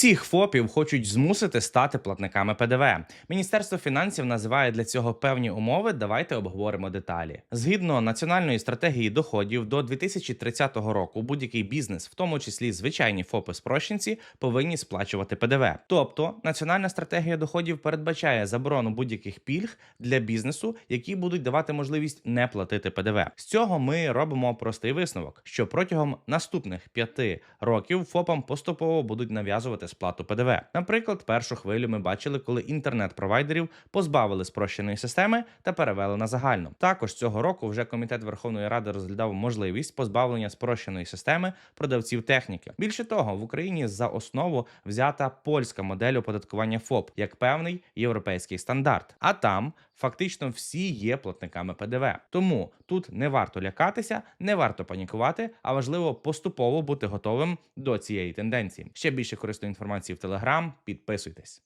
Всіх ФОПів хочуть змусити стати платниками ПДВ. Міністерство фінансів називає для цього певні умови. Давайте обговоримо деталі. Згідно національної стратегії доходів до 2030 року, будь-який бізнес, в тому числі звичайні ФОПи спрощенці, повинні сплачувати ПДВ. Тобто, національна стратегія доходів передбачає заборону будь-яких пільг для бізнесу, які будуть давати можливість не платити ПДВ. З цього ми робимо простий висновок, що протягом наступних п'яти років ФОПам поступово будуть нав'язувати сплату ПДВ. Наприклад, першу хвилю ми бачили, коли інтернет-провайдерів позбавили спрощеної системи та перевели на загальну. Також цього року вже комітет Верховної Ради розглядав можливість позбавлення спрощеної системи продавців техніки. Більше того, в Україні за основу взята польська модель оподаткування ФОП як певний європейський стандарт. А там фактично всі є платниками ПДВ. Тому тут не варто лякатися, не варто панікувати, а важливо поступово бути готовим до цієї тенденції. Ще більше корисної інформації в Телеграм. Підписуйтесь.